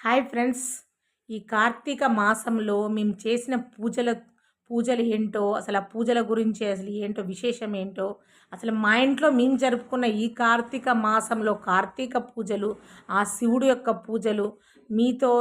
Hi friends. ఈ కార్తీక మాసంలో మేము చేసిన పూజల పూజలు ఏంటో అసలు ఆ పూజల గురించి అసలు ఏంటో విశేషం ఏంటో అసలు మా ఇంట్లో మేము జరుపుకున్న ఈ కార్తీక మాసంలో కార్తీక పూజలు ఆ శివుడు యొక్క పూజలు మీతో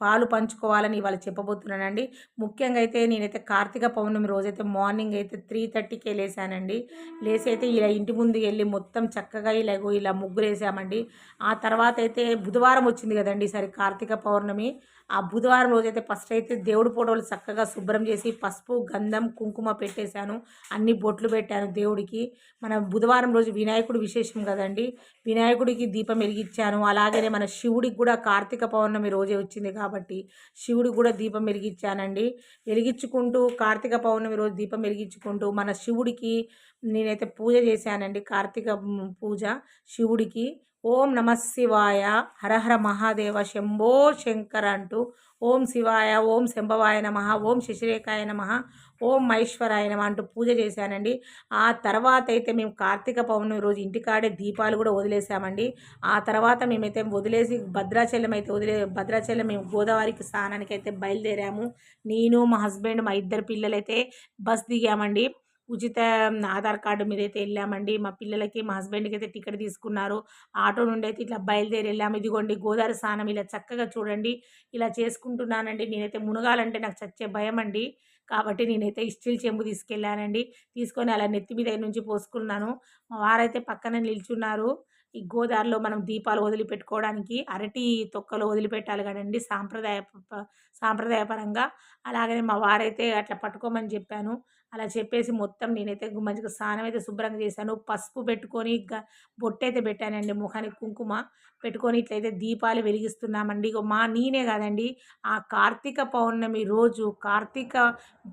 పాలు పంచుకోవాలని ఇవాళ చెప్పబోతున్నానండి. ముఖ్యంగా అయితే నేనైతే కార్తీక పౌర్ణమి రోజైతే మార్నింగ్ అయితే త్రీ థర్టీకే లేసానండి. లేసి అయితే ఇలా ఇంటి ముందు వెళ్ళి మొత్తం చక్కగా ఇలాగో ఇలా ముగ్గురు వేసామండి ఆ తర్వాత అయితే బుధవారం వచ్చింది కదండి ఈసారి కార్తీక పౌర్ణమి. ఆ బుధవారం రోజైతే ఫస్ట్ అయితే దేవుడి ఫోటోలు చక్కగా శుభ్రం చేసి పసుపు గంధం కుంకుమ పెట్టేశాను. అన్ని బొట్లు పెట్టాను దేవుడికి. మన బుధవారం రోజు వినాయకుడు విశేషం కదండి. వినాయకుడికి దీపం వెలిగించాను. అలాగనే మన శివుడికి కూడా కార్తీక పౌర్ణమి రోజే వచ్చింది కాబట్టి కాబట్టి శివుడు కూడా దీపం వెలిగించానండి. వెలిగించుకుంటూ కార్తీక పౌర్ణమి రోజు దీపం వెలిగించుకుంటూ మన శివుడికి నేనైతే పూజ చేశానండి. కార్తీక పూజ శివుడికి. ఓం నమ శివాయ హరహర మహాదేవ శంభో శంకర అంటూ ఓం శివాయ ఓం శంభవాయ నమ ఓం శశిరేఖాయ నమ ఓం మహేశ్వరాయ అంటూ పూజ చేశానండి. ఆ తర్వాత అయితే మేము కార్తీక పౌర్ణమి రోజు ఇంటికాడే దీపాలు కూడా వదిలేసామండి ఆ తర్వాత మేమైతే వదిలేసి భద్రాచలం అయితే వదిలే భద్రాచలం మేము గోదావరికి స్నానానికి అయితే బయలుదేరాము. నేను మా హస్బెండ్ మా ఇద్దరు పిల్లలైతే బస్ దిగామండి. ఉచిత ఆధార్ కార్డు మీద అయితే వెళ్ళామండి. మా పిల్లలకి మా హస్బెండ్కి అయితే టికెట్ తీసుకున్నారు. ఆటో నుండి అయితే ఇట్లా బయలుదేరి వెళ్ళాము. ఇదిగోండి గోదావరి స్నానం ఇలా చక్కగా చూడండి. ఇలా చేసుకుంటున్నానండి. నేనైతే మునగాలంటే నాకు చచ్చే భయం అండి కాబట్టి నేనైతే స్టీల్ చెంబు తీసుకెళ్ళానండి. తీసుకొని అలా నెత్తి మీద నుంచి పోసుకున్నాను. మా వారైతే పక్కన నిల్చున్నారు. ఈ గోదావరిలో మనం దీపాలు వదిలిపెట్టుకోవడానికి అరటి తొక్కలు వదిలిపెట్టాలి కదండి సాంప్రదాయ సాంప్రదాయపరంగా. అలాగనే మా వారైతే అట్లా పట్టుకోమని చెప్పాను. అలా చెప్పేసి మొత్తం నేనైతే మంచిగా స్నానం అయితే శుభ్రంగా చేశాను. పసుపు పెట్టుకొని బొట్టు అయితే పెట్టానండి ముఖానికి కుంకుమ. పెట్టుకొని ఇట్లయితే దీపాలు వెలిగిస్తున్నామండి. మా నేనే కాదండి ఆ కార్తీక పౌర్ణమి రోజు కార్తీక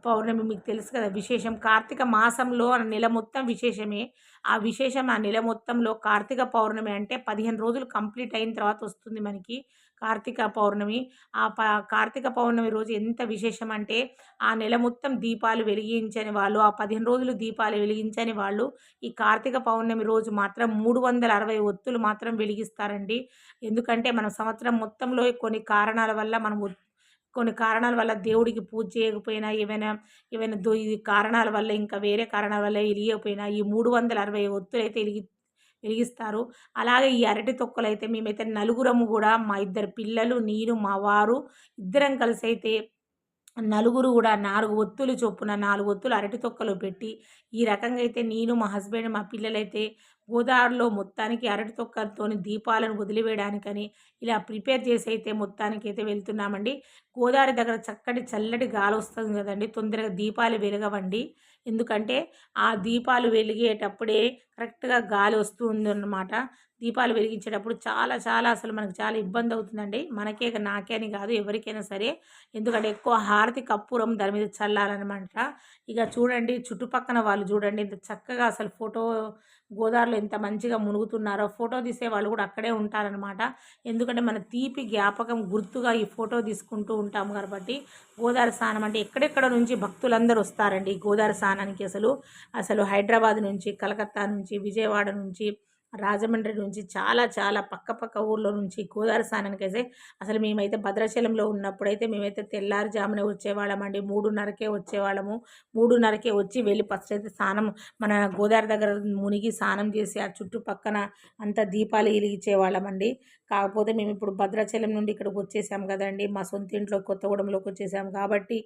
పౌర్ణమి మీకు తెలుసు కదా విశేషం. కార్తీక మాసంలో నెల మొత్తం విశేషమే. ఆ విశేషం ఆ నెల మొత్తంలో కార్తీక పౌర్ణమి అంటే పదిహేను రోజులు కంప్లీట్ అయిన తర్వాత వస్తుంది మనకి కార్తీక పౌర్ణమి. ఆ ప కార్తీక పౌర్ణమి రోజు ఎంత విశేషం అంటే ఆ నెల మొత్తం దీపాలు వెలిగించని వాళ్ళు ఆ పదిహేను రోజులు దీపాలు వెలిగించని వాళ్ళు ఈ కార్తీక పౌర్ణమి రోజు మాత్రం మూడు వందల అరవై ఒత్తులు మాత్రం వెలిగిస్తారండి. ఎందుకంటే మన సంవత్సరం మొత్తంలో కొన్ని కారణాల వల్ల మనం కొన్ని కారణాల వల్ల దేవుడికి పూజ చేయకపోయినా ఏమైనా ఏమైనా ఇది కారణాల వల్ల ఇంకా వేరే కారణాల వల్ల వెలియకపోయినా ఈ మూడు వందల అరవై ఒత్తులు అయితే వెలిగి వెలిగిస్తారు అలాగే ఈ అరటి తొక్కలు అయితే మేమైతే నలుగురము కూడా మా ఇద్దరు పిల్లలు నేను మా వారు ఇద్దరం కలిసి అయితే నలుగురు కూడా నాలుగు ఒత్తులు చొప్పున నాలుగు ఒత్తులు అరటి తొక్కలు పెట్టి ఈ రకంగా అయితే నేను మా హస్బెండ్ మా పిల్లలైతే గోదావరిలో మొత్తానికి అరటి తొక్కలతోని దీపాలను వదిలివేయడానికని ఇలా ప్రిపేర్ చేసి అయితే మొత్తానికి అయితే వెళ్తున్నామండి. గోదావరి దగ్గర చక్కటి చల్లటి గాలి వస్తుంది కదండి. తొందరగా దీపాలు వెలగవండి. ఎందుకంటే ఆ దీపాలు వెలిగేటప్పుడే కరెక్ట్గా గాలి వస్తుంది అన్నమాట దీపాలు వెలిగించేటప్పుడు చాలా చాలా అసలు మనకు చాలా ఇబ్బంది అవుతుందండి మనకే నాకే అని కాదు ఎవరికైనా సరే. ఎందుకంటే ఎక్కువ హారతి కప్పురం దాని మీద చల్లాలన్నమాట. ఇక చూడండి చుట్టుపక్కన వాళ్ళు చూడండి ఇంత చక్కగా అసలు ఫోటో గోదావరిలో ఎంత మంచిగా మునుగుతున్నారో ఫోటో తీసే వాళ్ళు కూడా అక్కడే ఉంటారనమాట ఎందుకంటే మన తీపి జ్ఞాపకం గుర్తుగా ఈ ఫోటో తీసుకుంటూ ఉంటాము కాబట్టి గోదావరి స్నానం అంటే ఎక్కడెక్కడ నుంచి భక్తులందరూ వస్తారండి గోదావరి స్నానానికి అసలు? అసలు హైదరాబాద్ నుంచి కలకత్తా నుంచి విజయవాడ నుంచి రాజమండ్రి నుంచి చాలా చాలా పక్క పక్క ఊర్లో నుంచి గోదావరి స్నానానికి అయితే అసలు మేమైతే భద్రాచలంలో ఉన్నప్పుడైతే మేమైతే తెల్లారుజామునే వచ్చేవాళ్ళమండి మూడున్నరకే వచ్చేవాళ్ళము. మూడున్నరకే వచ్చి వెళ్ళి ఫస్ట్ అయితే స్నానం మన గోదావరి దగ్గర మునిగి స్నానం చేసి ఆ చుట్టుపక్కన అంత దీపాలు వెలిగించేవాళ్ళమండి కాకపోతే మేము ఇప్పుడు భద్రాచలం నుండి ఇక్కడికి వచ్చేసాం కదండి. మా సొంత ఇంట్లో కొత్తగూడెంలోకి వచ్చేసాం కాబట్టి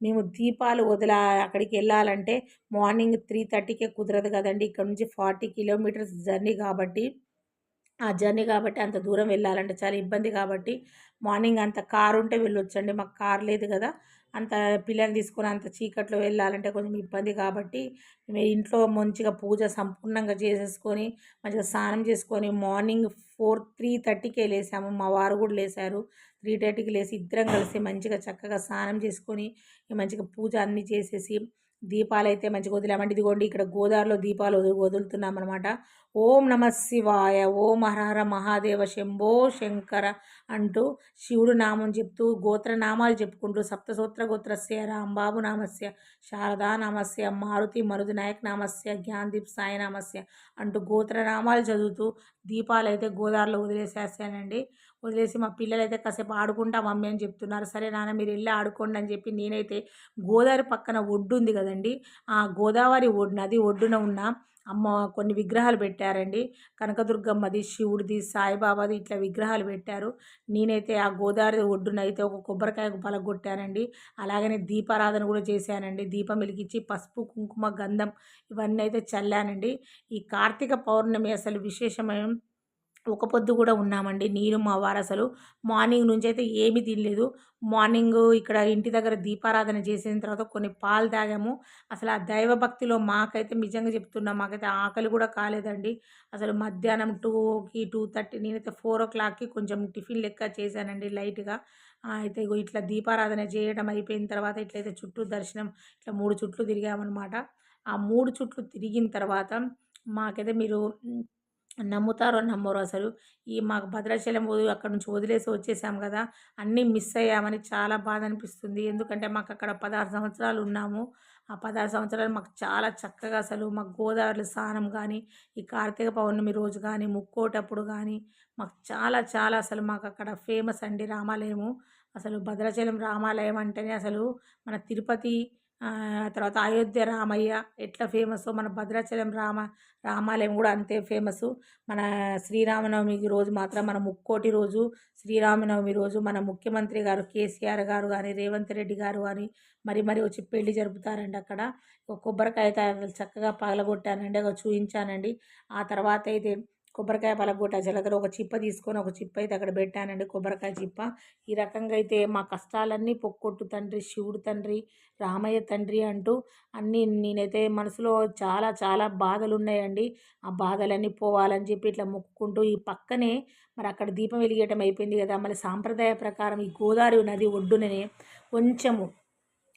మేము దీపాలు వదిల అక్కడికి వెళ్ళాలంటే మార్నింగ్ త్రీ థర్టీకే కుదరదు కదండి. ఇక్కడ నుంచి ఫార్టీ కిలోమీటర్స్ జర్నీ కాబట్టి ఆ జర్నీ కాబట్టి అంత దూరం వెళ్ళాలంటే చాలా ఇబ్బంది కాబట్టి మార్నింగ్ అంత కారు ఉంటే వెళ్ళొచ్చండి. మాకు కారు లేదు కదా. అంత పిల్లల్ని తీసుకొని అంత చీకట్లో వెళ్ళాలంటే కొంచెం ఇబ్బంది కాబట్టి మేము ఇంట్లో మంచిగా పూజ సంపూర్ణంగా చేసేసుకొని మంచిగా స్నానం చేసుకొని మార్నింగ్ ఫోర్ త్రీ థర్టీకే లేసాము. మా వారు కూడా లేసారు. త్రీ థర్టీకి లేసి ఇద్దరం కలిసి మంచిగా చక్కగా స్నానం చేసుకొని మంచిగా పూజ అన్నీ చేసేసి దీపాలు అయితే మంచిగా వదిలామంటే ఇదిగోండి ఇక్కడ గోదావరిలో దీపాలు వదులుతున్నాం అనమాట ఓం నమ శివాయ ఓం హరహర మహాదేవ శంభో శంకర అంటూ శివుడు నామం చెప్తూ గోత్ర నామాలు చెప్పుకుంటూ సప్తసూత్ర గోత్రస్య రాంబాబు నామస్య శారదా నామస్య మారుతి మరుదు నాయక్ నామస్య జ్ఞాన్దీప్ సాయి నామస్య అంటూ గోత్ర నామాలు చదువుతూ దీపాలు అయితే గోదావరిలో వదిలేసేసానండి వదిలేసి మా పిల్లలైతే కాసేపు ఆడుకుంటా మమ్మీ అని చెప్తున్నారు. సరే నాన్న మీరు వెళ్ళి ఆడుకోండి అని చెప్పి నేనైతే గోదావరి పక్కన ఒడ్డు ఉంది కదండి ఆ గోదావరి ఒడ్డు నది ఒడ్డున ఉన్న అమ్మ కొన్ని విగ్రహాలు పెట్టారండి. కనకదుర్గమ్మది శివుడిది సాయిబాబాది ఇట్లా విగ్రహాలు పెట్టారు. నేనైతే ఆ గోదావరి ఒడ్డున అయితే ఒక కొబ్బరికాయ పలగొట్టానండి అలాగనే దీపారాధన కూడా చేశానండి. దీపం వెలిగించి పసుపు కుంకుమ గంధం ఇవన్నీ అయితే చల్లానండి. ఈ కార్తీక పౌర్ణమి అసలు విశేషమైన ఒక పొద్దు కూడా ఉన్నామండి. నేను మా వారు అసలు మార్నింగ్ నుంచి అయితే ఏమీ తినలేదు. మార్నింగ్ ఇక్కడ ఇంటి దగ్గర దీపారాధన చేసిన తర్వాత కొన్ని పాలు తాగాము. అసలు ఆ దైవభక్తిలో మాకైతే నిజంగా చెప్తున్నా మాకైతే ఆకలి కూడా కాలేదండి. అసలు మధ్యాహ్నం టూకి టూ థర్టీ నేనైతే ఫోర్ ఓ క్లాక్కి కొంచెం టిఫిన్ లెక్క చేశానండి లైట్గా. అయితే ఇట్లా దీపారాధన చేయడం అయిపోయిన తర్వాత ఇట్లయితే చుట్టూ దర్శనం ఇట్లా మూడు చుట్లు తిరిగామన్నమాట. ఆ మూడు చుట్లు తిరిగిన తర్వాత మాకైతే మీరు నమ్ముతారో నమ్మరో అసలు. ఈ మాకు భద్రాచలం అక్కడ నుంచి వదిలేసి వచ్చేసాం కదా అన్నీ మిస్ అయ్యామని చాలా బాధ అనిపిస్తుంది. ఎందుకంటే మాకు అక్కడ పదహారు సంవత్సరాలు ఉన్నాము. ఆ పదహారు సంవత్సరాలు మాకు చాలా చక్కగా అసలు మాకు గోదావరి స్నానం కానీ ఈ కార్తీక పౌర్ణమి రోజు కానీ ముక్కోటప్పుడు కానీ మాకు చాలా చాలా అసలు మాకు అక్కడ ఫేమస్ అండి రామాలయము. అసలు భద్రాచలం రామాలయం అంటేనే అసలు మన తిరుపతి తర్వాత అయోధ్య రామయ్య ఎట్లా ఫేమస్ మన భద్రాచలం రామ రామాలయం కూడా అంతే ఫేమస్. మన శ్రీరామనవమి రోజు మాత్రం మన ముక్కోటి రోజు శ్రీరామనవమి రోజు మన ముఖ్యమంత్రి గారు కేసీఆర్ గారు కానీ రేవంత్ రెడ్డి గారు కానీ మరి మరి వచ్చి పెళ్ళి జరుపుతారండి అక్కడ. ఒక కొబ్బరికాయ చక్కగా పగలగొట్టానండి ఒక చూపించానండి ఆ తర్వాత అయితే కొబ్బరికాయ పలగొట్ట జలగర ఒక చిప్ప తీసుకొని ఒక చిప్ప అయితే అక్కడ పెట్టానండి. కొబ్బరికాయ చిప్ప. ఈ రకంగా అయితే మా కష్టాలన్నీ పొక్కొట్టు తండ్రి శివుడు తండ్రి రామయ్య తండ్రి అంటూ అన్నీ నేనైతే మనసులో చాలా చాలా బాధలు ఉన్నాయండి ఆ బాధలన్నీ పోవాలని చెప్పి ఇట్లా మొక్కుకుంటూ ఈ పక్కనే మరి అక్కడ దీపం వెలిగేయటం అయిపోయింది కదా. మళ్ళీ సాంప్రదాయ ప్రకారం ఈ గోదావరి నది ఒడ్డుననే కొంచెము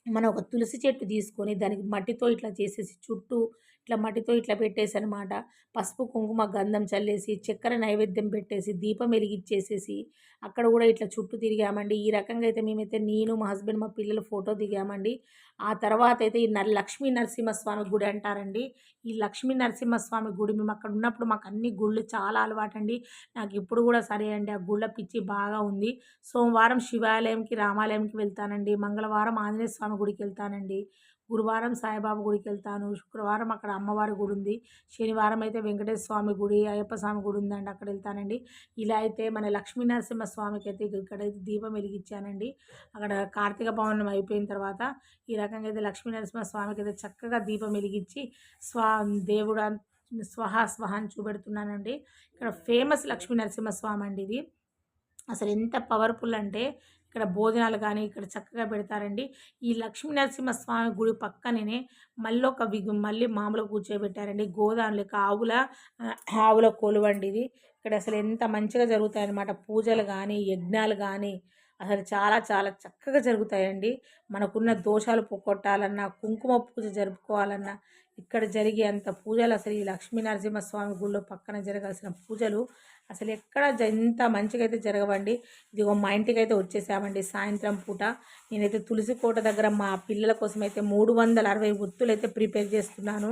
మనం ఒక తులసి చెట్టు తీసుకొని దానికి మట్టితో ఇట్లా చేసేసి చుట్టూ ఇట్లా మట్టితో ఇట్లా పెట్టేసి అనమాట పసుపు కుంకుమ గంధం చల్లేసి చక్కెర నైవేద్యం పెట్టేసి దీపం వెలిగిచ్చేసేసి అక్కడ కూడా ఇట్లా చుట్టూ తిరిగామండి. ఈ రకంగా అయితే మేమైతే నేను మా హస్బెండ్ మా పిల్లలు ఫోటో దిగామండి. ఆ తర్వాత అయితే ఈ నర్ లక్ష్మీ నరసింహస్వామి గుడి అంటారండి. ఈ లక్ష్మీ నరసింహస్వామి గుడి మేము అక్కడ ఉన్నప్పుడు మాకు అన్ని గుళ్ళు చాలా అలవాటండి. నాకు ఇప్పుడు కూడా సరే అండి ఆ గుళ్ళ పిచ్చి బాగా ఉంది. సోమవారం శివాలయంకి రామాలయంకి వెళ్తానండి. మంగళవారం ఆంజనేయ స్వామి గుడికి వెళ్తానండి. గురువారం సాయిబాబా గుడికి వెళ్తాను. శుక్రవారం అక్కడ అమ్మవారి గుడి ఉంది. శనివారం అయితే వెంకటేశ్వర స్వామి గుడి అయ్యప్ప స్వామి గుడి ఉందండి. అక్కడ వెళ్తానండి. ఇలా అయితే మన లక్ష్మీనరసింహ స్వామికి అయితే ఇక్కడైతే దీపం వెలిగించానండి. అక్కడ కార్తీక పౌర్ణం అయిపోయిన తర్వాత ఈ రకంగా అయితే లక్ష్మీనరసింహ స్వామికి అయితే చక్కగా దీపం వెలిగించి స్వా దేవుడు స్వహ స్వహ అని చూపెడుతున్నానండి. ఇక్కడ ఫేమస్ లక్ష్మీ నరసింహస్వామి అండి ఇది. అసలు ఎంత పవర్ఫుల్ అంటే ఇక్కడ భోజనాలు కానీ ఇక్కడ చక్కగా పెడతారండి. ఈ లక్ష్మీ నరసింహస్వామి గుడి పక్కనే మళ్ళీ ఒక విగు మళ్ళీ మామూలుగా కూర్చోబెట్టారండి. గోదాం ఆవుల ఆవుల కొలువండి ఇది. ఇక్కడ అసలు ఎంత మంచిగా జరుగుతాయన్నమాట. పూజలు కానీ యజ్ఞాలు కానీ అసలు చాలా చాలా చక్కగా జరుగుతాయండి. మనకున్న దోషాలు పోగొట్టాలన్నా కుంకుమ పూజ జరుపుకోవాలన్నా ఇక్కడ జరిగే అంత పూజలు అసలు ఈ లక్ష్మీ నరసింహస్వామి గుళ్ళో పక్కన జరగాల్సిన పూజలు అసలు ఎక్కడ ఎంత మంచిగా అయితే జరగవండి. ఇదిగో మా ఇంటికి అయితే వచ్చేసామండి సాయంత్రం పూట. నేనైతే తులసి కోట దగ్గర మా పిల్లల కోసం అయితే మూడు వందల అరవై ఒత్తులు అయితే ప్రిపేర్ చేస్తున్నాను.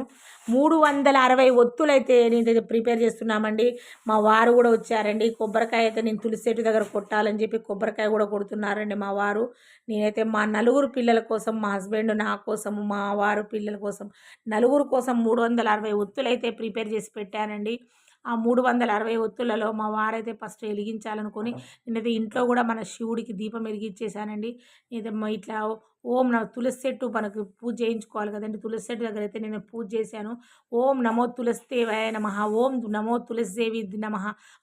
మూడు వందల అరవై ఒత్తులు అయితే నేనైతే ప్రిపేర్ చేస్తున్నామండి. మా వారు కూడా వచ్చారండి. కొబ్బరికాయ అయితే నేను తులసి చెట్టు దగ్గర కొట్టాలని చెప్పి కొబ్బరికాయ కూడా కొడుతున్నారండి మా వారు. నేనైతే మా నలుగురు పిల్లల కోసం మా హస్బెండ్ నా కోసం మా వారు పిల్లల కోసం నలుగురు కోసం మూడు వందల అరవై ఒత్తులు అయితే ప్రిపేర్ చేసి పెట్టానండి. ఆ మూడు వందల అరవై ఒత్తులలో మా వారైతే ఫస్ట్ వెలిగించాలనుకొని నేనైతే ఇంట్లో కూడా మన శివుడికి దీపం వెలిగించేశానండి. నేనైతే ఇట్లా ఓం నా తులసి చెట్టు మనకు పూజ చేయించుకోవాలి కదండి. తులసి చెట్టు దగ్గర అయితే నేను పూజ చేశాను. ఓం నమో తులసిదేవాయ నమ. ఓం నమో తులసిదేవి నమ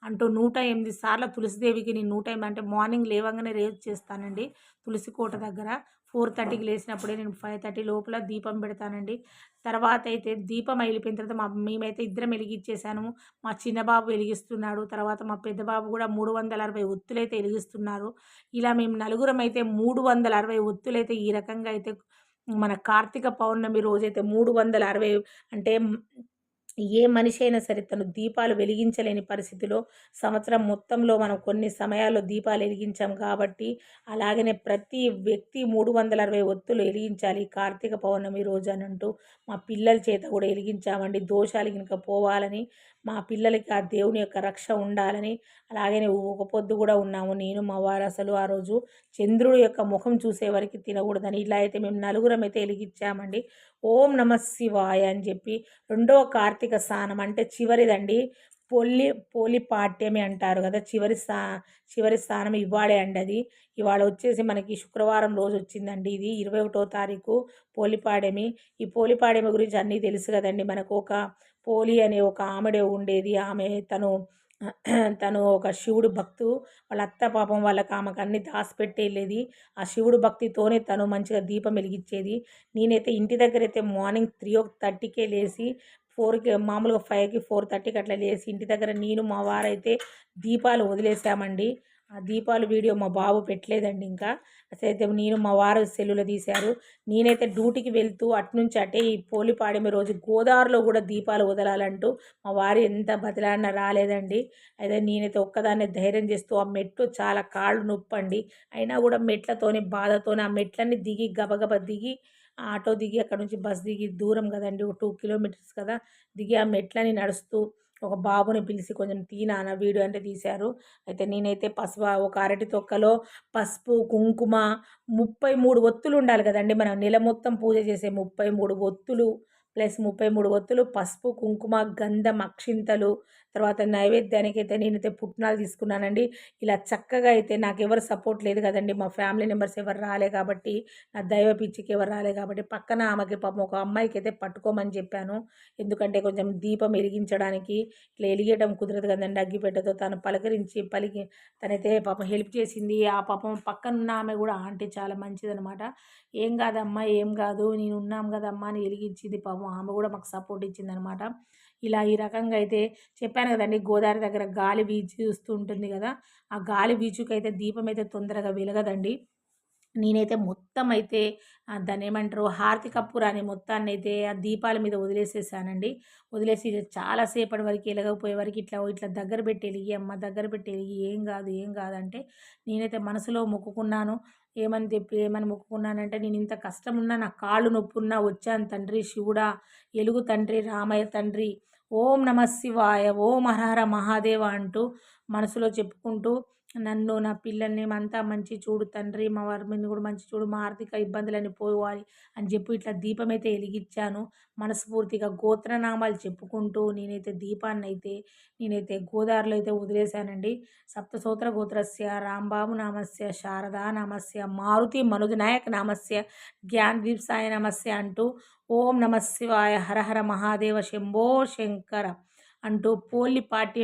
అంటూ నూట ఎనిమిది సార్లు తులసిదేవికి నేను నూట ఎనిమిది అంటే మార్నింగ్ లేవగానే రేజ్ చేస్తానండి. తులసి కోట దగ్గర ఫోర్ థర్టీకి లేచినప్పుడే నేను ఫైవ్ థర్టీ లోపల దీపం పెడతానండి. తర్వాత అయితే దీపం వెళ్ళిపోయిన తర్వాత మా మేమైతే ఇద్దరం వెలిగించేసాను మా చిన్న బాబు వెలిగిస్తున్నాడు. తర్వాత మా పెద్ద బాబు కూడా మూడు వందల అరవై ఒత్తులైతే వెలిగిస్తున్నారు. ఇలా మేము నలుగురం అయితే మూడు వందల అరవై ఒత్తులైతే ఈ రకంగా అయితే మన కార్తీక పౌర్ణమి రోజైతే మూడు వందల అరవై అంటే ఏ మనిషి అయినా సరే తను దీపాలు వెలిగించలేని పరిస్థితిలో సంవత్సరం మొత్తంలో మనం కొన్ని సమయాల్లో దీపాలు వెలిగించాం కాబట్టి అలాగనే ప్రతి వ్యక్తి మూడు వందల అరవై ఒత్తులు వెలిగించాలి కార్తీక పౌర్ణమి రోజు అని అంటూ మా పిల్లల చేత కూడా వెలిగించామండి. దోషాలు కనుక పోవాలని మా పిల్లలకి ఆ దేవుని యొక్క రక్ష ఉండాలని అలాగే ఒక పొద్దు కూడా ఉన్నాము నేను మా వారు అసలు ఆ రోజు చంద్రుడి యొక్క ముఖం చూసే వరకు తినకూడదని ఇలా అయితే మేము నలుగురం అయితే వెలిగించామండి. ఓం నమ శివాయ అని చెప్పి రెండో కార్తీక స్నానం అంటే చివరిదండి. పొల్లి పోలి పాఠ్యమే అంటారు కదా చివరి స్థా చివరి స్థానం ఇవాడే అండి అది. ఇవాళ వచ్చేసి మనకి శుక్రవారం రోజు వచ్చిందండి ఇది ఇరవై ఒకటో తారీఖు పోలిపాడెమి ఈ పోలిపాడెమి గురించి అన్నీ తెలుసు కదండి మనకు. ఒక పోలి అనే ఒక ఆమెడే ఉండేది. ఆమె తను తను ఒక శివుడు భక్తు. వాళ్ళ అత్త పాపం వాళ్ళకి ఆమెకు అన్ని దాచిపెట్టి వెళ్ళేది ఆ శివుడు భక్తితోనే తను మంచిగా దీపం వెలిగించేది. నేనైతే ఇంటి దగ్గర అయితే మార్నింగ్ త్రీ ఓ థర్టీకే లేచి ఫోర్కి మామూలుగా ఫైవ్కి ఫోర్ థర్టీకి అట్లా లేచి ఇంటి దగ్గర నేను మా వారైతే దీపాలు వదిలేసామండి. ఆ దీపాలు వీడియో మా బాబు పెట్టలేదండి ఇంకా. అయితే నేను మా వారు సెల్లులో తీశారు. నేనైతే డ్యూటీకి వెళ్తూ అట్నుంచి అటే ఈ పోలిపాడెమి రోజు గోదావరిలో కూడా దీపాలు వదలాలంటూ మా వారు ఎంత బతిలాడినా రాలేదండి. అయితే నేనైతే ఒక్కదాన్నే ధైర్యం చేస్తూ ఆ మెట్లు చాలా కాళ్ళు నొప్పండి. అయినా కూడా మెట్లతోనే బాధతోనే ఆ మెట్లన్నీ దిగి గబగబ దిగి ఆటో దిగి అక్కడ నుంచి బస్ దిగి దూరం కదండి ఒక టూ కిలోమీటర్స్ కదా దిగి ఆ మెట్లని నడుస్తూ ఒక బాబుని పిలిచి కొంచెం తీనాన వీడియో అంటే తీశారు. అయితే నేనైతే పసుపు ఒక అరటి తొక్కలో పసుపు కుంకుమ ముప్పై మూడు ఒత్తులు ఉండాలి కదండి మనం. నెల మొత్తం పూజ చేసే ముప్పై మూడు ఒత్తులు ప్లస్ ముప్పై మూడు ఒత్తులు పసుపు కుంకుమ గంధం అక్షింతలు తర్వాత నైవేద్యానికి అయితే నేనైతే పుట్నాలు తీసుకున్నానండి. ఇలా చక్కగా అయితే నాకు ఎవరు సపోర్ట్ లేదు కదండి. మా ఫ్యామిలీ మెంబర్స్ ఎవరు రాలే కాబట్టి నా దైవ పిచ్చికి ఎవరు రాలే కాబట్టి పక్కన ఆమెకి పాపం ఒక అమ్మాయికి అయితే పట్టుకోమని చెప్పాను. ఎందుకంటే కొంచెం దీపం వెలిగించడానికి ఇట్లా వెలిగేయడం కుదరదు కదండి. అగ్గిపెట్టతో తను పలకరించి పలికి తనైతే పాపం హెల్ప్ చేసింది. ఆ పాపం పక్కనున్న ఆమె కూడా ఆంటీ చాలా మంచిదనమాట ఏం కాదమ్మా ఏం కాదు. నేను ఉన్నాం కదమ్మా అని వెలిగించింది. పాపం ఆమె కూడా మాకు సపోర్ట్ ఇచ్చిందనమాట ఇలా ఈ రకంగా అయితే చెప్పాను కదండి. గోదావరి దగ్గర గాలి వీచి చూస్తూ ఉంటుంది కదా. ఆ గాలి వీచుకైతే దీపం అయితే తొందరగా వెలగదండి. నేనైతే మొత్తం అయితే దాన్ని ఏమంటారు హారతి అనే మొత్తాన్ని అయితే ఆ దీపాల మీద వదిలేసేసానండి. వదిలేసి చాలాసేపటి వరకు వెలగకపోయే వరకు ఇట్లా ఇట్లా దగ్గర పెట్టి వెలిగి అమ్మ దగ్గర పెట్టి వెలిగి ఏం కాదు ఏం కాదంటే నేనైతే మనసులో మొక్కుకున్నాను. ఏమని చెప్పి ఏమని మొక్కుకున్నానంటే నేను ఇంత కష్టం ఉన్నా నా కాళ్ళు నొప్పున్నా వచ్చాను తండ్రి శివుడా ఎలుగు తండ్రి రామయ్య తండ్రి ఓం నమ శివాయ ఓం హరహర మహాదేవ అంటూ మనసులో చెప్పుకుంటూ నన్ను నా పిల్లల్ని అంతా మంచి చూడు తండ్రి మా వారి మీద కూడా మంచి చూడు మా ఆర్థిక ఇబ్బందులని పోవాలి అని చెప్పి ఇట్లా దీపం అయితే వెలిగించాను. మనస్ఫూర్తిగా గోత్రనామాలు చెప్పుకుంటూ నేనైతే దీపాన్ని అయితే నేనైతే గోదావరిలో అయితే వదిలేశానండి. సప్తసూత్ర గోత్రస్య రాంబాబు నామస్య శారదా నామస్య మారుతి మనుజనాయక్ నామస్య జ్ఞాన్ దీప్సాయ నమస్య అంటూ ఓం నమ శివాయ హరహర మహాదేవ శంభో శంకర అంటూ పోలి పాటి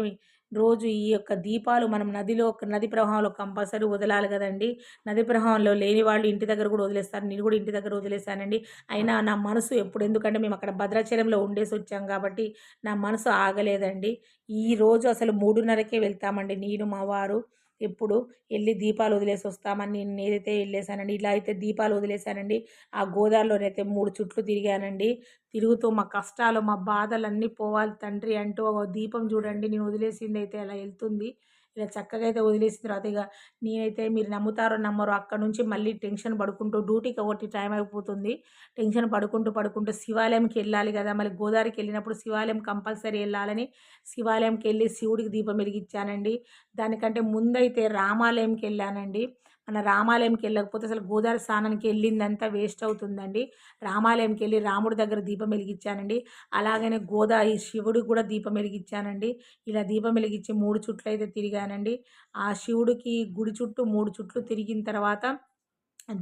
రోజు ఈ యొక్క దీపాలు మనం నదిలో నది ప్రవాహంలో కంపల్సరీ వదలాలి కదండి. నది ప్రవాహంలో లేని వాళ్ళు ఇంటి దగ్గర కూడా వదిలేస్తారు. నేను కూడా ఇంటి దగ్గర వదిలేశానండి. అయినా నా మనసు ఎప్పుడు ఎందుకంటే మేము అక్కడ భద్రాచలంలో ఉండేసి వచ్చాం కాబట్టి నా మనసు ఆగలేదండి. ఈరోజు అసలు మూడున్నరకే వెళ్తామండి. నేను మా వారు ఎప్పుడు వెళ్ళి దీపాలు వదిలేసి వస్తామని నేను ఏదైతే వెళ్ళేసానండి ఇలా అయితే దీపాలు వదిలేసానండి ఆ గోదావరిలోనైతే మూడు చుట్లు తిరిగానండి. తిరుగుతూ మా కష్టాలు మా బాధలు అన్నీ పోవాలి తండ్రి అంటూ ఒక దీపం చూడండి నేను వదిలేసింది అయితే అలా వెళ్తుంది. ఇలా చక్కగా అయితే వదిలేసిన తర్వాత ఇక నేనైతే మీరు నమ్ముతారో నమ్మరో అక్కడ నుంచి మళ్ళీ టెన్షన్ పడుకుంటూ డ్యూటీకి ఒకటి టైం అయిపోతుంది. టెన్షన్ పడుకుంటూ పడుకుంటూ శివాలయంకి వెళ్ళాలి కదా. మళ్ళీ గోదావరికి వెళ్ళినప్పుడు శివాలయం కంపల్సరీ వెళ్ళాలని శివాలయంకి వెళ్ళి శివుడికి దీపం వెలిగించానండి. దానికంటే ముందైతే రామాలయంకి వెళ్ళానండి. మన రామాలయంకి వెళ్ళకపోతే అసలు గోదావరి స్నానానికి వెళ్ళిందంతా వేస్ట్ అవుతుందండి. రామాలయంకి వెళ్ళి రాముడి దగ్గర దీపం వెలిగించానండి. అలాగనే గోదావరి శివుడికి కూడా దీపం వెలిగించానండి. ఇలా దీపం వెలిగించి మూడు చుట్లు అయితే తిరిగానండి. ఆ శివుడికి గుడి చుట్టూ మూడు చుట్లు తిరిగిన తర్వాత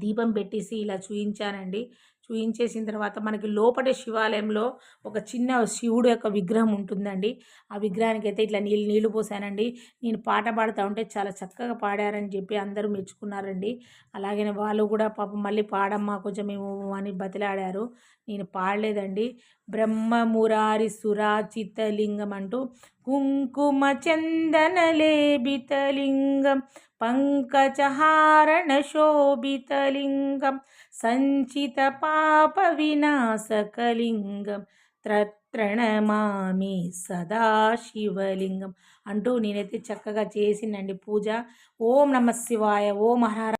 దీపం పెట్టేసి ఇలా చూయించానండి. చూయించేసిన తర్వాత మనకి లోపల శివాలయంలో ఒక చిన్న శివుడు యొక్క విగ్రహం ఉంటుందండి. ఆ విగ్రహానికి అయితే ఇట్లా నీళ్ళు నీళ్ళు పోసానండి. నేను పాట పాడుతూ ఉంటే చాలా చక్కగా పాడారని చెప్పి అందరూ మెచ్చుకున్నారండి. అలాగే వాళ్ళు కూడా పాపం మళ్ళీ పాడమ్మా కొంచెం మేము అని బతిలాడారు. నేను పాడలేదండి. బ్రహ్మ మురారి సురాచిత లింగం అంటూ కుంకుమ లేబితలింగం పంకజహారణ శోభితలింగం సంచిత పాప వినాశకలింగం త్రణమామి సదాశివలింగం అంటూ నేనైతే చక్కగా చేసిందండి పూజ. ఓం నమ శివాయ ఓం మహారా